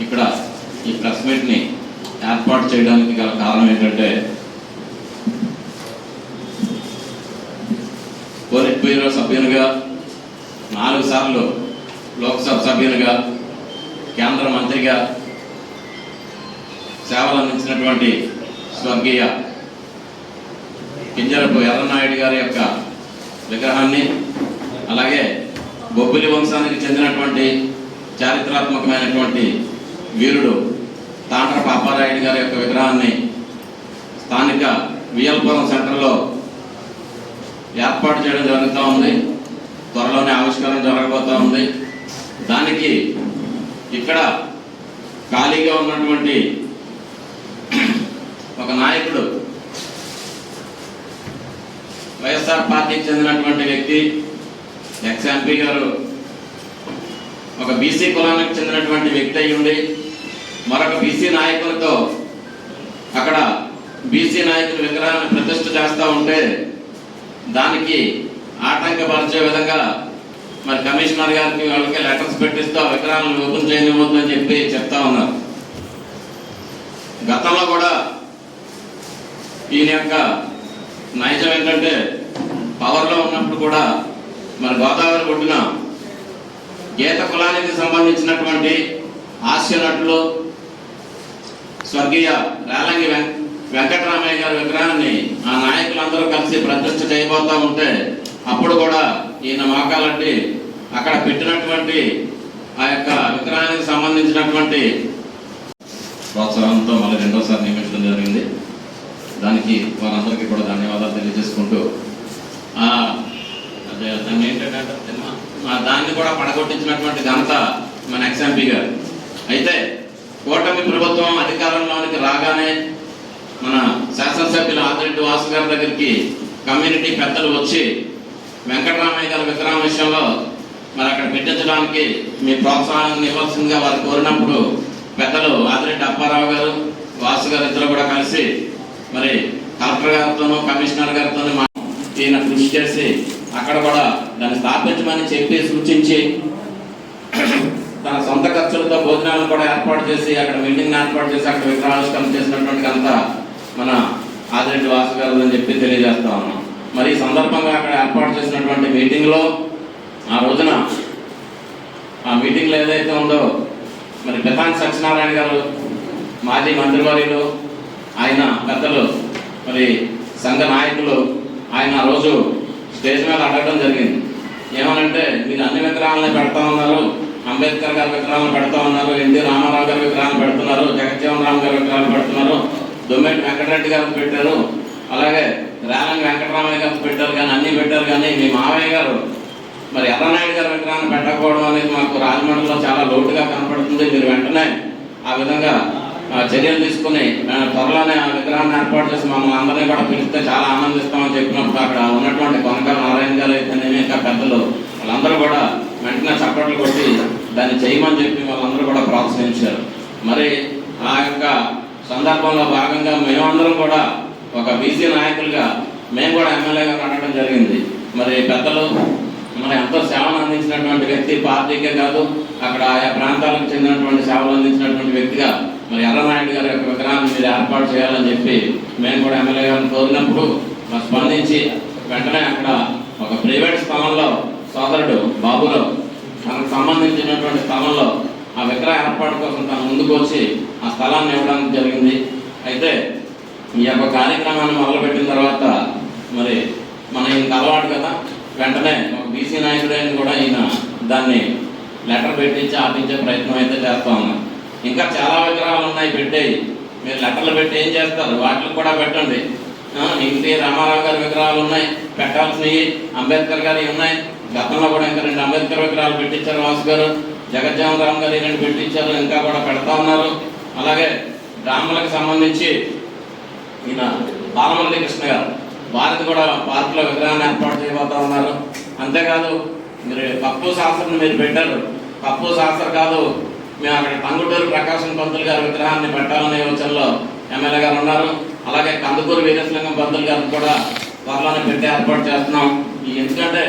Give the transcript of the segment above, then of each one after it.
ఇక్కడ ఈ ప్లస్మెంట్ని ఏర్పాటు చేయడానికి గల కారణం ఏంటంటే పోలిట్ బ్యూరో సభ్యునిగా నాలుగు సార్లు లోక్సభ సభ్యునిగా కేంద్ర మంత్రిగా సేవలు అందించినటువంటి స్వర్గీయ కింజరపు ఎర్రనాయుడు గారి యొక్క విగ్రహాన్ని అలాగే బొబ్బిలి వంశానికి చెందినటువంటి చారిత్రాత్మకమైనటువంటి వీరుడు తాండ్ర పాపారాయుడు గారి యొక్క విగ్రహాన్ని స్థానిక వియల్పురం సెంటర్లో ఏర్పాటు చేయడం జరుగుతూ ఉంది. త్వరలోనే ఆవిష్కరణ జరగబోతూ ఉంది. దానికి ఇక్కడ ఖాళీగా ఉన్నటువంటి ఒక నాయకుడు వైఎస్ఆర్ పార్టీకి చెందినటువంటి వ్యక్తి ఎక్స్ ఎంపీ గారు ఒక బీసీ కులానికి చెందినటువంటి వ్యక్తి అయ్యుండి ఉండి మరొక బీసీ నాయకులతో అక్కడ బీసీ నాయకుల విగ్రహాన్ని ప్రతిష్ఠ చేస్తూ ఉంటే దానికి ఆటంకపరిచే విధంగా మరి కమిషనర్ గారికి వాళ్ళకి లెటర్స్ పెట్టిస్తూ విగ్రహాలను ఓపెన్ చేయనివ్వద్దని చెప్పి చెప్తా ఉన్నారు. గతంలో కూడా ఈయన యొక్క నైజం ఏంటంటే పవర్లో ఉన్నప్పుడు కూడా మరి గోదావరి ఒడ్డున గీత కులానికి సంబంధించినటువంటి హాస్య నటులు స్వర్గీయ రేలంగి వెం- వెంకటరామయ్య గారి విగ్రహాన్ని ఆ నాయకులందరూ కలిసి ప్రతిష్ఠ చేయబోతూ ఉంటే అప్పుడు కూడా ఈయన మోకాలంటి అక్కడ పెట్టినటువంటి ఆ యొక్క విగ్రహానికి సంబంధించినటువంటి ప్రోత్సాహంతో మళ్ళీ రెండోసారి నియమించడం జరిగింది. దానికి వారందరికీ కూడా ధన్యవాదాలు తెలియజేసుకుంటూ అదే దాన్ని ఏంటంటే దాన్ని కూడా పడగొట్టించినటువంటి ఘనత మన ఎక్స్ఎంపీ గారు. అయితే కూటమి ప్రభుత్వం అధికారంలోనికి రాగానే మన శాసనసభ్యులు ఆదిరెడ్డి వాసు గారి దగ్గరికి కమ్యూనిటీ పెద్దలు వచ్చి వెంకటరామయ్య గారి విగ్రహం విషయంలో మరి అక్కడ పెట్టించడానికి మీ ప్రోత్సాహాన్ని ఇవ్వాల్సిందిగా వారు కోరినప్పుడు పెద్దలు ఆదిరెడ్డి అప్పారావు గారు వాసు గారు ఇద్దరు కూడా కలిసి మరి కలెక్టర్ గారితోనూ కమిషనర్ గారితోనూ మా ఈయన కృషి చేసి అక్కడ కూడా దాన్ని స్థాపించమని చెప్పి సూచించి తన సొంత ఖర్చులతో భోజనాలను కూడా ఏర్పాటు చేసి అక్కడ మీటింగ్ ఏర్పాటు చేసి అక్కడ విగ్రహావిష్కరణ చేసినటువంటి అంతా మన ఆదిరెడ్డి వాసు గారు అని చెప్పి తెలియజేస్తా ఉన్నాం. మరి ఈ సందర్భంగా అక్కడ ఏర్పాటు చేసినటువంటి మీటింగ్లో ఆ రోజున ఆ మీటింగ్లో ఏదైతే ఉందో మరి పెతాన్ సత్యనారాయణ గారు మాజీ మంత్రివర్యులు ఆయన పెద్దలు మరి సంఘ నాయకులు ఆయన ఆ రోజు స్టేజ్ మీద అడగడం జరిగింది. ఏమనంటే మీరు అన్ని విగ్రహాలను పెడతా ఉన్నారు అంబేద్కర్ గారి విగ్రహాలు పెడతా ఉన్నారు ఎన్టీ రామారావు గారి విగ్రహాలు పెడుతున్నారు జగజ్జీవన్ రామ్ గారి విగ్రహాలు పెడుతున్నారు దొమ్మెటి వెంకటరెడ్డి గారికి పెట్టారు అలాగే రేలంగి వెంకటరామయ్య గారికి పెట్టారు కానీ అన్నీ పెట్టారు కానీ మీ మావయ్య గారు మరి ఎర్రనాయుడు గారి విగ్రహాన్ని పెట్టకపోవడం అనేది మాకు రాజమండ్రిలో చాలా లోటుగా కనపడుతుంది. మీరు వెంటనే ఆ విధంగా ఆ, చర్యలు తీసుకుని త్వరలోనే ఆ విగ్రహాన్ని ఏర్పాటు చేసి మమ్మల్ని అందరినీ కూడా పిలిస్తే చాలా ఆనందిస్తామని చెప్పినప్పుడు అక్కడ ఉన్నటువంటి కొనకాల నారాయణ గారు అయితే ఇంకా పెద్దలు వాళ్ళందరూ కూడా వెంటనే చప్పట్లు కొట్టి దాన్ని చేయమని చెప్పి వాళ్ళందరూ కూడా ప్రోత్సహించారు. మరి ఆ యొక్క సందర్భంలో భాగంగా మేమందరం కూడా ఒక బీసీ నాయకులుగా మేము కూడా ఎమ్మెల్యేగా అడగడం జరిగింది. మరి పెద్దలు మన ఎంతో సేవలు అందించినటువంటి వ్యక్తి పార్టీకే కాదు అక్కడ ఆయా ప్రాంతాలకు చెందినటువంటి సేవలు అందించినటువంటి వ్యక్తిగా మరి ఎర్రనాయుడు గారి యొక్క విగ్రహాన్ని మీరు ఏర్పాటు చేయాలని చెప్పి మేము కూడా ఎమ్మెల్యే గారిని కోరినప్పుడు మరి స్పందించి వెంటనే అక్కడ ఒక ప్రైవేట్ స్థానంలో సోదరుడు బాబులో తనకు సంబంధించినటువంటి స్థలంలో ఆ విగ్రహ ఏర్పాటు కోసం తను ముందుకు వచ్చి ఆ స్థలాన్ని ఇవ్వడానికి జరిగింది. అయితే ఈ యొక్క కార్యక్రమాన్ని మొదలుపెట్టిన తర్వాత మరి మన ఇంత అలవాటు కదా వెంటనే ఒక బీసీ నాయకుడైన కూడా ఈయన దాన్ని లెటర్ పెట్టించి ఆపించే ప్రయత్నం అయితే చేస్తా ఉన్నాం. ఇంకా చాలా విగ్రహాలు ఉన్నాయి పెట్టేవి మీరు లెటర్లు పెట్టి ఏం చేస్తారు? వాటికి కూడా పెట్టండి. ఇంటి ఎన్టీ రామారావు గారి విగ్రహాలు ఉన్నాయి పెట్టాల్సినవి అంబేద్కర్ గారి ఉన్నాయి. గతంలో కూడా ఇంకా రెండు అంబేద్కర్ విగ్రహాలు పెట్టించారు వాసు గారు జగజ్జీవన్ రామ్ గారు ఈ రెండు పెట్టించారు ఇంకా కూడా పెడతా ఉన్నారు. అలాగే డ్రాములకు సంబంధించి ఈయన బాలమల్లి కృష్ణ గారు వారికి కూడా పార్కులో విగ్రహాన్ని ఏర్పాటు చేయబోతా ఉన్నారు. అంతేకాదు మీరు పప్పు శాస్త్రం మీరు పెట్టారు. పప్పు శాస్త్రం కాదు మేము అక్కడ పంగుటూరు ప్రకాశం పంతులు గారి విగ్రహాన్ని పెట్టాలనే యోచనలో ఎమ్మెల్యే గారు ఉన్నారు. అలాగే కందుకూరు వీరేశలింగం పంతులు గారిని కూడా త్వరలోనే పెట్టి ఏర్పాటు చేస్తున్నాం. ఈ ఎందుకంటే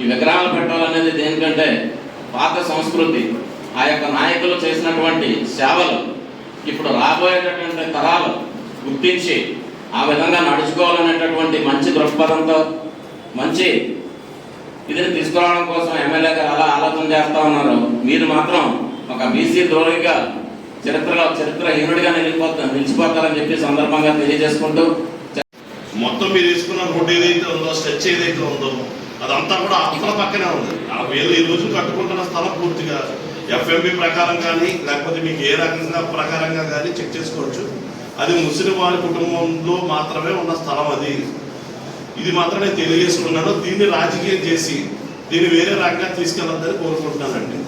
ఈ విగ్రహాలు పెట్టాలనేది దేనికంటే పాత సంస్కృతి ఆ యొక్క నాయకులు చేసినటువంటి సేవలు ఇప్పుడు రాబోయేటటువంటి తరాలు గుర్తించి ఆ విధంగా నడుచుకోవాలనేటటువంటి మంచి దృక్పథంతో మంచి ఇదిని తీసుకురావడం కోసం ఎమ్మెల్యే గారు అలా ఆలోచన చేస్తా ఉన్నారు. మీరు మాత్రం ఒక బీసీ ద్రోహిగా చరిత్రలో చరిత్రహీనుడిగా నిలిపోతా నిలిచిపోతారని చెప్పి సందర్భంగా తెలియజేసుకుంటూ మొత్తం మీరు తీసుకున్న రోడ్డు ఏదైతే ఉందో స్ట్రెచ్ ఏదైతే ఉందో అదంతా కూడా అక్కడ పక్కనే ఉంది. ఆ వీళ్ళు ఈ రోజు కట్టుకుంటున్న స్థలం పూర్తిగా ఎఫ్ఎంబి ప్రకారం కానీ లేకపోతే మీకు ఏ రకంగా ప్రకారంగా కానీ చెక్ చేసుకోవచ్చు. అది ముస్లిం వారి కుటుంబంలో మాత్రమే ఉన్న స్థలం అది. ఇది మాత్రమే తెలియజేసుకున్నాను. దీన్ని రాజకీయం చేసి దీన్ని వేరే రకంగా తీసుకెళ్ళొద్దని కోరుకుంటున్నానండి.